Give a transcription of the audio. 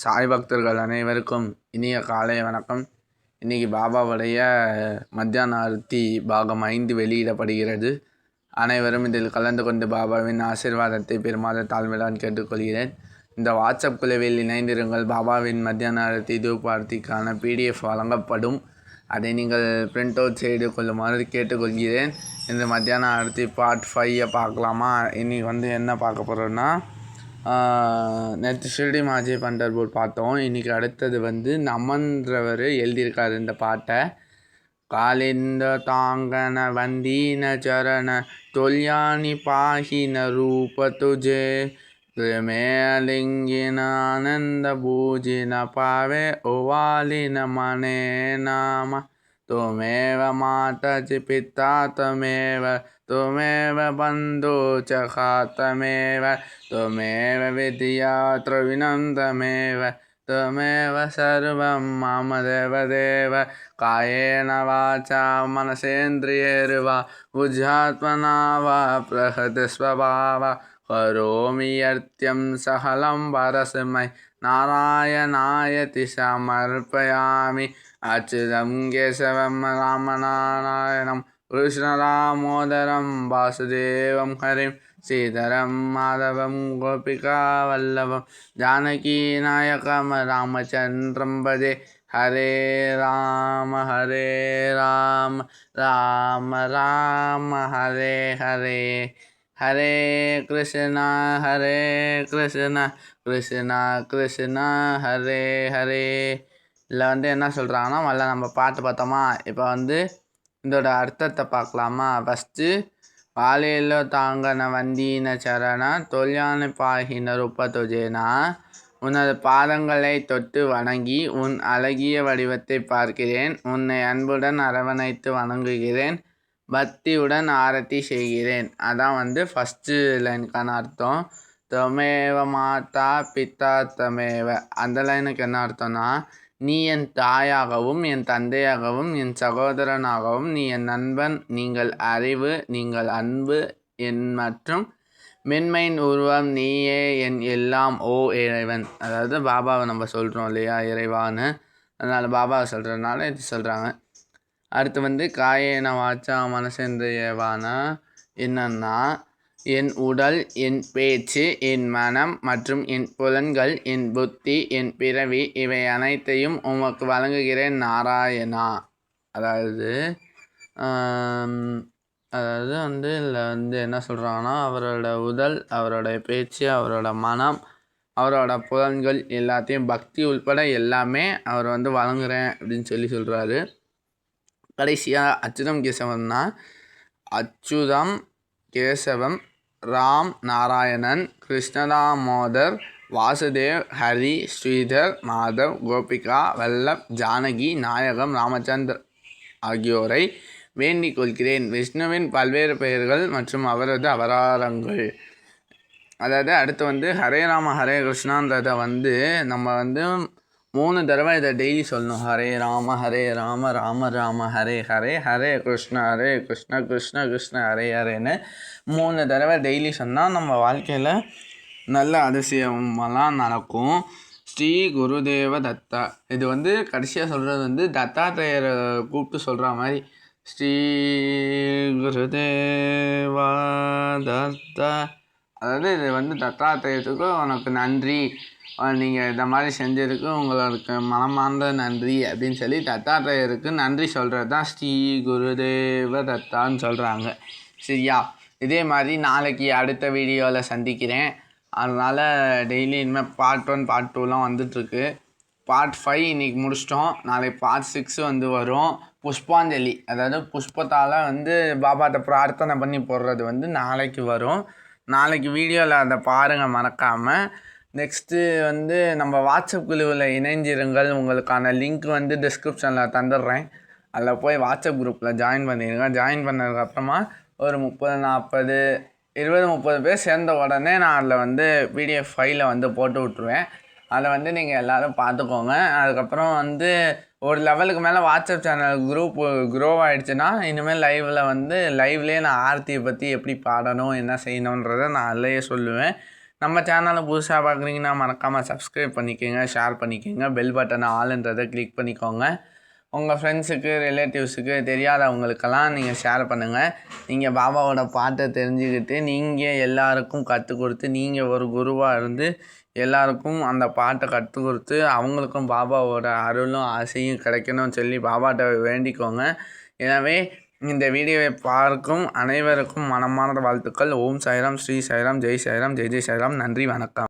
சாய் பக்தர்கள் அனைவருக்கும் இனிய காலை வணக்கம். இன்றைக்கி பாபாவுடைய மத்தியான ஆரத்தி பாகம் ஐந்து வெளியிடப்படுகிறது. அனைவரும் இதில் கலந்து கொண்டு பாபாவின் ஆசீர்வாதத்தை பெருமாத தாழ்மையிலான் கேட்டுக்கொள்கிறேன். இந்த வாட்ஸ்அப் குழுவில் இணைந்திருங்கள். பாபாவின் மத்தியான ஆரத்தி தூப்பார்த்திக்கான பிடிஎஃப் வழங்கப்படும். அதை நீங்கள் பிரிண்ட் அவுட் செய்து கொள்ளுமாறு கேட்டுக்கொள்கிறேன். இந்த மத்தியான ஆரத்தி பார்ட் ஃபைவை பார்க்கலாமா? இன்றைக்கி வந்து என்ன பார்க்க போகிறோன்னா நேற்று ஷிர்டி மாஜி பண்டர்பூர் பார்த்தோம். இன்றைக்கி அடுத்தது வந்து நமன்றவர் எழுதியிருக்காரு இந்த பாட்டை. காலிந்த தாங்கன வந்தீன சரண தொல்யானி பாகின ரூப துஜே மேலிங்கின ஆனந்த பூஜின பாவே ஒவாலின மனே நாம. त्वमेव माता च पिता त्वमेव त्वमेव बन्धु च खातमेव त्वमेव विद्या द्रविणं त्वमेव त्वमेव सर्वं मम देवदेव, कायेन वाचा मनसेन्द्रियैर्वा, बुद्ध्यात्मना वा बृहद्स्वभाव करोमि यत्यं सहलं परस्मै नारायणायति समर्पयामि அச்சுதம் கேசவம் ராமநாராயணம் கிருஷ்ணராமோதரம் வாசுதேவம் ஹரிம் சீதரம் மாதவம் கோபிகா வல்லவம் ஜானகி நாயகம் ராமச்சந்திரம் பதே ஹரே ராம ஹரே ராம ராம ராம ஹரே ஹரே. ஹரே கிருஷ்ணா ஹரே கிருஷ்ணா கிருஷ்ணா கிருஷ்ணா ஹரே ஹரே. இதில் வந்து என்ன சொல்கிறாங்கன்னா முதல்ல நம்ம பாட்டு பார்த்தோமா? இப்போ வந்து இதோட அர்த்தத்தை பார்க்கலாமா? ஃபஸ்ட்டு வாழையிலோ தாங்கன வந்தீன சரண தொல்யானை பாகின ருப்பதுஜேனா உனது பாதங்களை தொட்டு வணங்கி உன் அழகிய வடிவத்தை பார்க்கிறேன் உன்னை அன்புடன் அரவணைத்து வணங்குகிறேன் பக்தியுடன் ஆரத்தி செய்கிறேன். அதான் வந்து ஃபஸ்ட்டு லைனுக்கான அர்த்தம். தொமேவ மாதா பித்தா தமேவ. அந்த லைனுக்கு என்ன அர்த்தம்னா நீ என் தாயாகவும் என் தந்தையாகவும் என் சகோதரனாகவும் நீ என் நண்பன் நீங்கள் அறிவு நீங்கள் அன்பு என் மற்றும் மென்மையின் உருவம் நீயே என் எல்லாம் ஓ இறைவன். அதாவது பாபாவை நம்ம சொல்கிறோம் இல்லையா இறைவான்னு. அதனால் பாபாவை சொல்கிறதுனால இது சொல்கிறாங்க அடுத்து வந்து காயேன வாச்சா மனசேந்திரியவான என்னன்னா என் உடல் என் பேச்சு என் மனம் மற்றும் என் புலன்கள் என் புத்தி என் பிறவி இவை அனைத்தையும் உமக்கு வழங்குகிறேன் நாராயணா. அதாவது அதாவது வந்து இதில் வந்து என்ன சொல்கிறாங்கன்னா அவரோட உடல் அவரோட பேச்சு அவரோட மனம் அவரோட புலன்கள் எல்லாத்தையும் பக்தி உள்பட எல்லாமே அவர் வந்து வழங்குறேன் அப்படின்னு சொல்லி சொல்கிறாரு கடைசியாக அச்சுதம் கேசவன்னா அச்சுதம் கேசவம் ராம் நாராயணன் கிருஷ்ணதாமோதர் வாசுதேவ் ஹரி ஸ்ரீதர் மாதவ் கோபிகா வல்லப் ஜானகி நாயகம் ராமச்சந்தர் ஆகியோரை வேண்டிக் கொள்கிறேன். விஷ்ணுவின் பல்வேறு பெயர்கள் மற்றும் அவரது அவதாரங்கள் அதாவது அடுத்து வந்து ஹரே ராம ஹரே கிருஷ்ணான்றதை வந்து நம்ம வந்து மூணு தடவை இதை டெய்லி சொல்லணும். ஹரே ராம ஹரே ராம ராம ராம ஹரே ஹரே ஹரே கிருஷ்ண ஹரே கிருஷ்ண கிருஷ்ண கிருஷ்ண ஹரே ஹரேன்னு மூணு தடவை டெய்லி சொன்னால் நம்ம வாழ்க்கையில் நல்ல அதிசயமெல்லாம் நடக்கும். ஸ்ரீ குருதேவ தத்தா. இது வந்து கடைசியாக சொல்கிறது வந்து தத்தாத்திரேயரை கூப்பிட்டு சொல்கிற மாதிரி. ஸ்ரீ குருதேவா தத்தா. அதாவது இது வந்து தத்தாத்திரேயத்துக்கு உனக்கு நன்றி. நீங்கள் இந்த மாதிரி செஞ்சதுக்கு உங்களுக்கு மனமார்ந்த நன்றி அப்படின்னு சொல்லி தத்தாத்திரேயருக்கு நன்றி சொல்கிறது தான் ஸ்ரீ குருதேவ தத்தான்னு சொல்கிறாங்க சரியா? இதே மாதிரி நாளைக்கு அடுத்த வீடியோவில் சந்திக்கிறேன். அதனால் டெய்லி இனிமேல் பார்ட் ஒன் பார்ட் டூலாம் வந்துட்டுருக்கு. பார்ட் ஃபைவ் இன்றைக்கி முடிச்சிட்டோம். நாளைக்கு பார்ட் சிக்ஸ் வந்து வரும். புஷ்பாஞ்சலி அதாவது புஷ்பத்தால் வந்து பாபாட்ட பிரார்த்தனை பண்ணி போடுறது வந்து நாளைக்கு வரும். நாளைக்கு வீடியோவில் அதை பாருங்கள் மறக்காமல் நெக்ஸ்ட்டு வந்து நம்ம வாட்ஸ்அப் குழுவில் இணைஞ்சிருங்கள். உங்களுக்கான லிங்க் வந்து டிஸ்கிரிப்ஷனில் தந்துடுறேன். அதில் போய் வாட்ஸ்அப் குரூப்பில் ஜாயின் பண்ணிடுங்க ஜாயின் பண்ணதுக்கப்புறமா ஒரு முப்பது நாற்பது இருபது முப்பது பேர் சேர்ந்த உடனே நான் அதில் வந்து பிடிஎஃப் ஃபைலை வந்து போட்டு விட்ருவேன் அதை வந்து நீங்கள் எல்லோரும் பார்த்துக்கோங்க அதுக்கப்புறம் வந்து ஒரு லெவலுக்கு மேலே வாட்ஸ்அப் சேனல் குரூப் க்ரோ ஆகிடுச்சுன்னா இனிமேல் லைவில் வந்து லைவ்லேயே நான் ஆர்த்தியை பற்றி எப்படி பாடணும் என்ன செய்யணுன்றதை நான் அதிலேயே சொல்லுவேன். நம்ம சேனலை புதுசாக பார்க்குறீங்கன்னா மறக்காமல் சப்ஸ்கிரைப் பண்ணிக்கோங்க ஷேர் பண்ணிக்கோங்க பெல் பட்டனை ஆளுன்றதை கிளிக் பண்ணிக்கோங்க. உங்கள் ஃப்ரெண்ட்ஸுக்கு ரிலேட்டிவ்ஸுக்கு தெரியாதவங்களுக்கெல்லாம் நீங்கள் ஷேர் பண்ணுங்கள் நீங்கள் பாபாவோட பாட்டை தெரிஞ்சுக்கிட்டு நீங்கள் எல்லாருக்கும் கற்றுக் கொடுத்து நீங்கள் ஒரு குருவாக இருந்து எல்லாருக்கும் அந்த பாட்டை கற்றுக் கொடுத்து அவங்களுக்கும் பாபாவோட அருளும் ஆசையும் கிடைக்கணும்னு சொல்லி பாபாட்ட வேண்டிக்கோங்க. எனவே இந்த வீடியோவை பார்க்கும் அனைவருக்கும் மனமார்ந்த வாழ்த்துக்கள். ஓம் சாய்ராம் ஸ்ரீ சாய்ராம் ஜெய் சாய்ராம் ஜெய் ஜெய் சாய்ராம் நன்றி வணக்கம்.